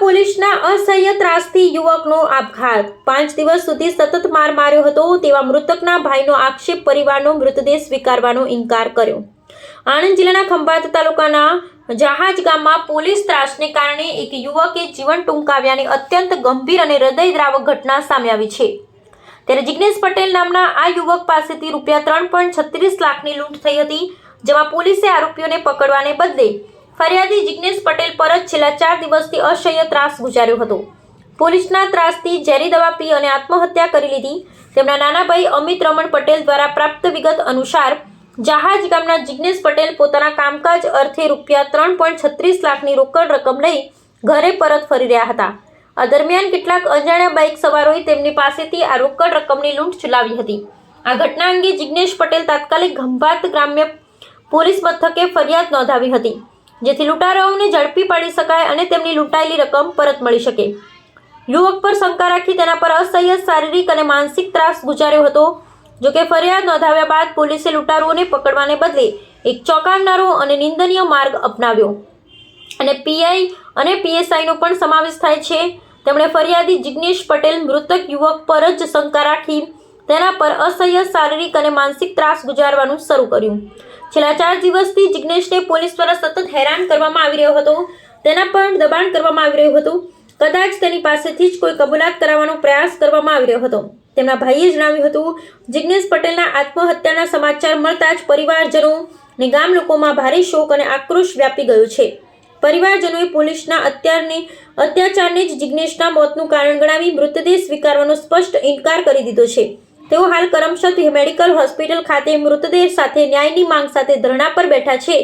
પોલીસના અસહ્ય ત્રાસથી યુવકનો આપઘાત. પાંચ દિવસ સુધી સતત માર માર્યો હતો તેવા મૃતકના ભાઈનો આક્ષેપ પરિવારનો મૃતદેહ સ્વીકારવાનો ઇનકાર કર્યો. આણંદ જિલ્લાના ખંભાત તાલુકાના જહાજ ગામમાં પોલીસ ત્રાસને કારણે એક યુવકે જીવન ટૂંકાવ્યાની અત્યંત ગંભીર અને હૃદયદ્રાવક ઘટના સામે આવી છે. ત્યારે જિગ્નેશ પટેલ નામના આ યુવક પાસેથી રૂપિયા ત્રણ લાખની લૂંટ થઈ હતી, જેમાં પોલીસે આરોપીઓને પકડવાને બદલે ફરિયાદી જિગ્નેશ પટેલ પર જ છેલ્લા ચાર દિવસથી અસહ્ય ત્રાસ ગુજાર્યો હતો. પોલીસના ત્રાસથી ઝેરી દવા પી અને આત્મહત્યા કરી લીધી. તેમના નાના ભાઈ અમિત રમણ પટેલ દ્વારા પ્રાપ્ત વિગત અનુસાર, જહાજ ગામના જિગ્નેશ પટેલ પોતાના કામકાજ અર્થે રૂપિયા ત્રણ પોઈન્ટ છત્રીસ લાખની રોકડ રકમ લઈ ઘરે પરત ફરી રહ્યા હતા. આ દરમિયાન કેટલાક અજાણ્યા બાઇક સવારોએ તેમની પાસેથી આ રોકડ રકમની લૂંટ ચલાવી હતી. આ ઘટના અંગે જિગ્નેશ પટેલ તાત્કાલિક ખંભાત ગ્રામ્ય પોલીસ મથકે ફરિયાદ નોંધાવી હતી. જેથી લૂંટારાઓને ઝડપી પાડી શકાય અને તેમની લૂંટાયેલી રકમ પરત મળી શકે. યુવક પર શંકા રાખી તેના પર અસહ્ય શારીરિક અને માનસિક ત્રાસ ગુજાર્યો હતો. જોકે ફરિયાદ નોંધાવ્યા બાદ પોલીસે લૂંટારુઓને પકડવાને બદલે એક ચોંકાવનારો અને નિંદનીય માર્ગ અપનાવ્યો. અને પીઆઈ અને પીએસઆઈનો પણ સમાવેશ થાય છે. તેમણે ફરિયાદી જિજ્ઞેશ પટેલ મૃતક યુવક પર જ શંકા રાખી તેના પર અસહ્ય શારીરિક અને માનસિક ત્રાસ ગુજારવાનું શરૂ કર્યું. છેલ્લા ચાર દિવસથી જિગ્નેશને પોલીસ દ્વારા સતત હેરાન કરવામાં આવી રહ્યો હતો. તેના પર દબાણ કરવામાં આવી રહ્યું હતું. કદાચ તેની પાસેથી જ કોઈ કબૂલાત કરાવવાનો પ્રયાસ કરવામાં આવી રહ્યો હતો. તેમના ભાઈએ જણાવ્યું હતું, જિગ્નેશ પટેલના આત્મહત્યાના સમાચાર મળતા જ પરિવારજનો ને ગામ લોકોમાં ભારે શોક અને આક્રોશ વ્યાપી ગયો છે. પરિવારજનોએ પોલીસના અત્યારની અત્યાચારને જ જિગ્નેશના મોતનું કારણ ગણાવી મૃતદેહ સ્વીકારવાનો સ્પષ્ટ ઇનકાર કરી દીધો છે. તેઓ હાલ કરમસદ મેડિકલ હોસ્પિટલ ખાતે મૃતદેહ સાથે ન્યાયની માંગ સાથે ધરણા પર બેઠા છે.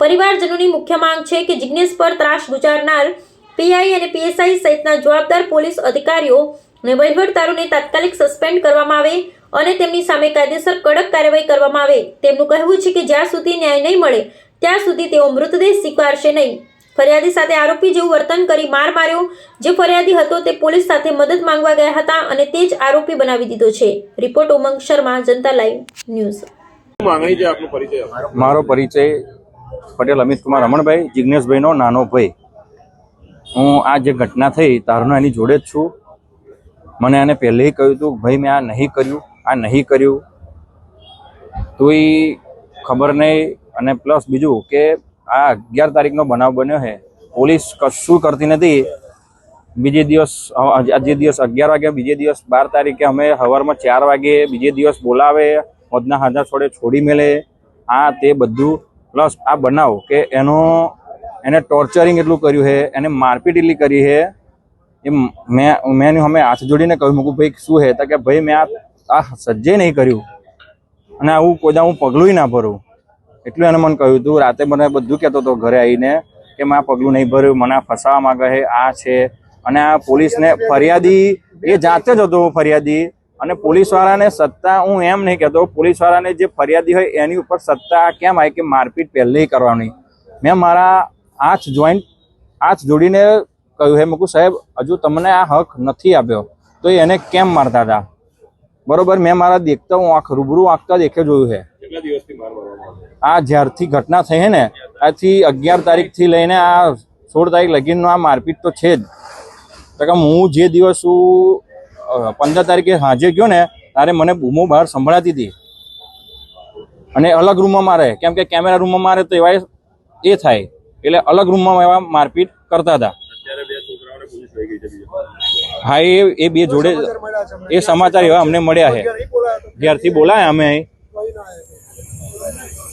પરિવારજનોની મુખ્ય માંગ છે કે જિજ્ઞેશ પર ત્રાસ ગુજારનાર પીઆઈ અને પીએસઆઈ સહિતના જવાબદાર પોલીસ અધિકારીઓ અને વહીવટદારોને તાત્કાલિક સસ્પેન્ડ કરવામાં આવે અને તેમની સામે કાયદેસર કડક કાર્યવાહી કરવામાં આવે. તેમનું કહેવું છે કે જ્યાં સુધી ન્યાય નહીં મળે, ત્યાં સુધી તેઓ મૃતદેહ સ્વીકારશે નહીં. ફરિયાદી સાથે આરોપી જેવું વર્તન કરી માર માર્યો. જે ફરિયાદી હતો તે પોલીસ સાથે મદદ માંગવા ગયા હતા અને તે જ આરોપી બનાવી દીધો છે. Report Umang Sharma Janta live news. શું માંગણી છે આપનો પરિચય? મારો પરિચય પટેલ અમિત કુમાર રમણભાઈ જિજ્ઞેશભાઈનો નાનો ભાઈ. હું આ જે ઘટના થઈ તારનો એની જોડે જ છું. મને આને પહેલેથી કહ્યું હતું કે ભાઈ મેં આ નહીં કર્યું આ નહીં કર્યું. તોય ખબર નહીં અને પ્લસ બીજું કે આ અગિયાર તારીખનો બનાવ બન્યો છે. પોલીસ કશું કરતી નથી. બીજે દિવસ આજે દિવસ અગિયાર વાગે, બીજે દિવસ બાર તારીખે અમે સવારમાં ચાર વાગે બીજે દિવસ બોલાવે મધના હાજર છોડે છોડી મેલે. આ તે બધું, પ્લસ આ બનાવ કે એનો, એને ટોર્ચરિંગ એટલું કર્યું છે, એને મારપીટ એટલી કરી છે. એ મેં મેં એની અમે હાથ જોડીને કહ્યું, મૂકું ભાઈ, શું હે તો કે ભાઈ, મેં આ આ સજ્જે નહીં કર્યું. અને આવું કોઈ હું પગલું ના ભરું. એટલું એને મને કહ્યું હતું રાતે મને બધું કહેતો હતો ઘરે આવીને કે મેં આ પગલું નહીં ભર્યું, મને ફસાવા માંગે છે, આ છે. અને આ પોલીસને ફરિયાદી, એ જાતે જ હતો ફરિયાદી. અને પોલીસવાળાને સત્તા હું એમ નહીં કહેતો, પોલીસવાળાને જે ફરિયાદી હોય એની ઉપર સત્તા કેમ આવી કે મારપીટ પહેલે કરવાની. મેં મારા હાથ જોઈન્ટ, હાથ જોડીને કહ્યું, હે મૂકું સાહેબ, હજુ તમને આ હક નથી આપ્યો. તો એને કેમ મારતા હતા? બરોબર, મેં મારા દેખતા હું આંખ રૂબરૂ આંખતા દેખે જોયું છે. આ જ્યારથી ઘટના થઈ ને આથી અગિયાર તારીખથી લઈને આ સોળ તારીખ લગીનનો આ મારપીટ તો છે જ. કે હું જે દિવસ હું પંદર તારીખે હાજર ગયો ને, ત્યારે મને બૂમો બહાર સંભળાતી હતી. અને અલગ રૂમમાં મારે, કેમ કે કેમેરા રૂમમાં મારે તો એવા એ થાય. એટલે અલગ રૂમમાં એવા મારપીટ કરતા હતા. હા, એ એ બે જોડે, એ સમાચાર એવા અમને મળ્યા છે. જ્યારથી બોલાયા અમે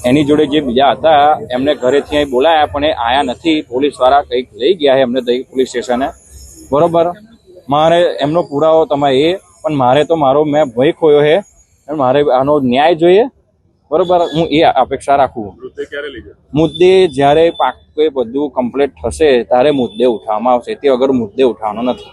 એની જોડે જે બીજા હતા એમને ઘરેથી અહીં બોલાયા પણ એ આયા નથી. પોલીસવાળા કંઈક લઈ ગયા છે એમને દઈ પોલીસ સ્ટેશને. બરોબર? મારે એમનો પુરાવો તમે એ પણ મારે તો મારો મેં ભય ખોયો છે. મારે આનો ન્યાય જોઈએ. બરોબર? હું એ અપેક્ષા રાખું. મુદ્દે જ્યારે પાક એ બધું કમ્પ્લીટ થશે ત્યારે મુદ્દે ઉઠાવવામાં આવશે. તે વગર મુદ્દે ઉઠાવવાનો નથી.